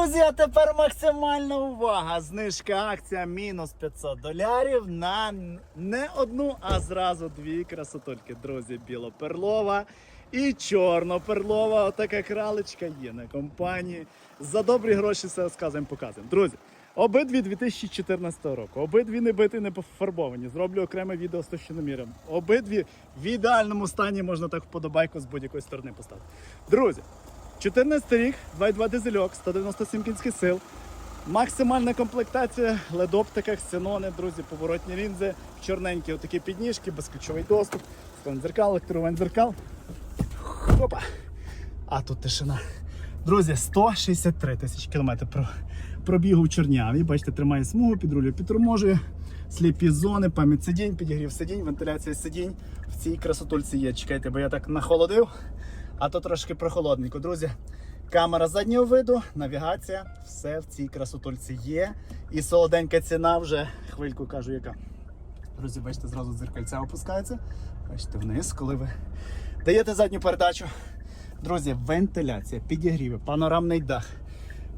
Друзі, а тепер максимальна увага. Знижка акція мінус 500 долярів на не одну, а зразу дві красотульки. Друзі, білоперлова і чорноперлова. Отака кралечка є на компанії. За добрі гроші все розказуємо, показуємо. Друзі, обидві 2014 року, обидві не биті, не пофарбовані. Зроблю окреме відео з товщиноміром. Обидві в ідеальному стані можна так вподобайку з будь-якої сторони поставити. Друзі, 14 рік, 2,2 дизельок, 197 кінських сил. Максимальна комплектація, ледоптика, ксенони, друзі, поворотні лінзи, чорненькі отакі підніжки, безключовий доступ, дзеркал, електровен дзеркал. Хопа! А тут тишина. Друзі, 163 тисячі кілометрів про, пробігу в чорняві. Бачите, тримає смугу, підрулює, підторможує. Сліпі зони, пам'ять сидінь, підігрів сидінь, вентиляція сидінь. В цій красотульці є. Чекайте, бо я так нахолодив, а то трошки прохолодненько. Друзі, камера заднього виду, навігація, все в цій красотульці є. І солоденька ціна вже хвильку кажу, яка. Друзі, бачите, зразу дзеркальця опускається. Бачите, вниз, коли ви даєте задню передачу. Друзі, вентиляція, підігріви, панорамний дах,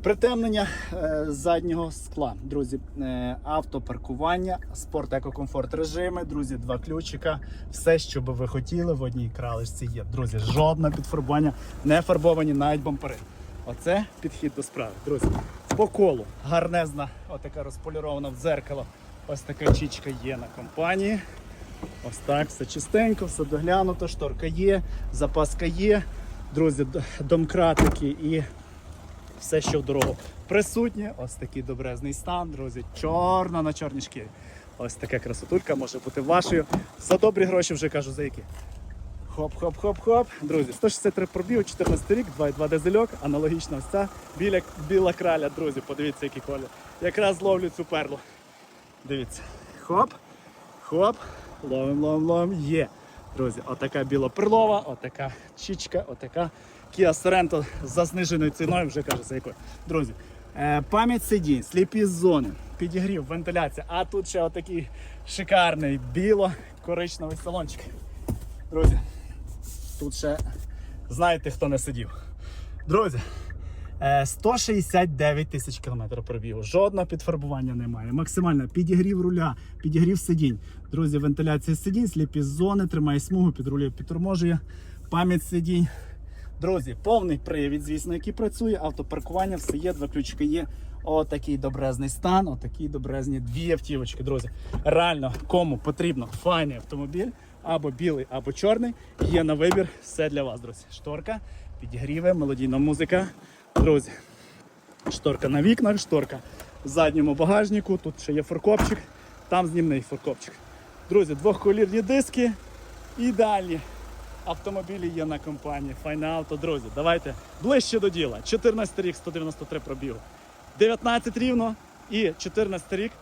притемнення е, заднього скла. Друзі, е, автопаркування, спорт, екокомфорт режими. Друзі, два ключика. Все, що би ви хотіли в одній кралишці є. Друзі, жодне підфарбування, не фарбовані навіть бампери. Оце підхід до справи. Друзі, по колу гарнезна, отака розполірована в дзеркало. Ось така чічка є на компанії. Ось так, все чистенько, все доглянуто, шторка є, запаска є. Друзі, домкратики і все, що в дорогу присутнє. Ось такий добрезний стан, друзі. Чорна на чорній шкірі. Ось така красотулька може бути вашою. За добрі гроші вже кажу, за які. Хоп-хоп-хоп-хоп. Друзі, 163 пробігу, 14 рік, 2,2 дизельок, аналогічна ось ця біля, біла краля, друзі, подивіться, який колір. Якраз ловлю цю перлу. Дивіться. Хоп, хоп, ловим, ловим, ловим. Є. Друзі, отака білоперлова, отака чічка, отака Kia Sorento за зниженою ціною, вже кажу за якою. Друзі, е, пам'ять сидінь, сліпі зони, підігрів, вентиляція, а тут ще отакий шикарний біло-коричневий салончик. Друзі, тут ще знаєте, хто не сидів. Друзі, 169 тисяч кілометрів пробігу. Жодного підфарбування немає. Максимально підігрів руля, підігрів сидінь. Друзі, вентиляція сидінь, сліпі зони, тримає смугу, підрулює, підторможує, пам'ять сидінь. Друзі, повний привід, звісно, який працює, автопаркування, все є, два ключики є. Отакий добрезний стан, отакі добрезні дві автівочки, друзі. Реально, кому потрібно файний автомобіль, або білий, або чорний. Є на вибір, все для вас, друзі. Шторка, підігріви, мелодійна музика. Друзі, шторка на вікнах, шторка в задньому багажнику. Тут ще є форкопчик, там знімний форкопчик. Друзі, двохколірні диски, ідеальні автомобілі є на компанії Файне авто. Друзі, давайте ближче до діла. 14 рік, 193 пробігу. 19 рівно і 14 рік.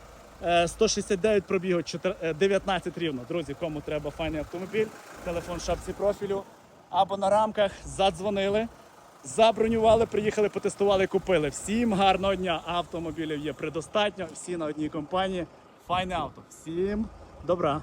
е, 169 пробігу, е, 19 рівно. Друзі, кому треба файний автомобіль, телефон в шапці профілю або на рамках задзвонили, забронювали, приїхали, потестували, купили. Всім гарного дня. Автомобілів є предостатньо, всі на одній компанії. Файне авто. Всім добра.